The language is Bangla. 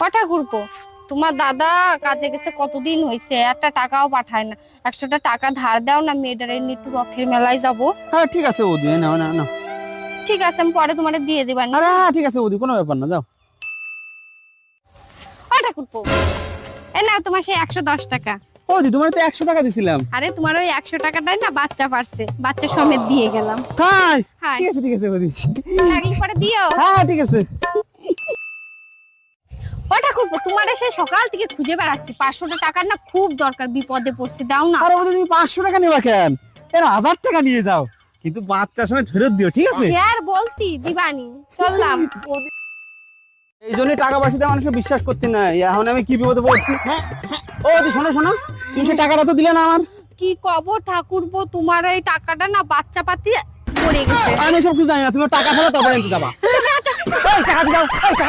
কটা ঘুরবো? তোমার দাদা কাজে গেছে কতদিন হয়েছে একটা টাকাও পাঠায় না। একশোটা টাকা ধার দাও না মেয়েটার একটু রথের মেলায় যাব। হ্যাঁ ঠিক আছে এই নাও না না ঠিক আছে আমি পরে তোমার দিয়ে দিবার না আরে হ্যাঁ ঠিক আছে বৌদি কোনো ব্যাপার না যাও। কটা এ নাও তোমার সেই একশো দশ টাকা। বৌদি তোমার তো একশো টাকা দিছিলাম। আরে তোমার ওই একশো টাকাটাই না বাচ্চা পারছে। বাচ্চা সমেত দিয়ে গেলাম। হ্যাঁ ঠিক আছে ঠিক আছে লাগিয়ে পরে দিও। হ্যাঁ ঠিক আছে। তোমার এসে সকাল থেকে খুঁজে বেড়াচ্ছি। পাঁচশোটা টাকার না খুব দরকার বিপদে পড়ছি দাও না। আরে তুমি পাঁচশো টাকা নেবা কেন? এর হাজার টাকা নিয়ে যাও। কিন্তু বাচ্চার সময় ফেরত দিও ঠিক আছে? আর বলছি দিবানি চললাম। এই জন্যই টাকা পয়সাতে মানুষকে বিশ্বাস করতে নাই। এখন আমি কি বিপদে পড়ছি? ও দি শোনো শোনো। তুমি সে টাকাটা তো দিলে না আমার। কি কব ঠাকুরপো তোমার ওই টাকাটা না বাচ্চা পাতি পড়ে গেছে। আমি সব কিছু জানি না তুমি টাকা ফেলো তারপরে যাবা। টাকা দাও টাকা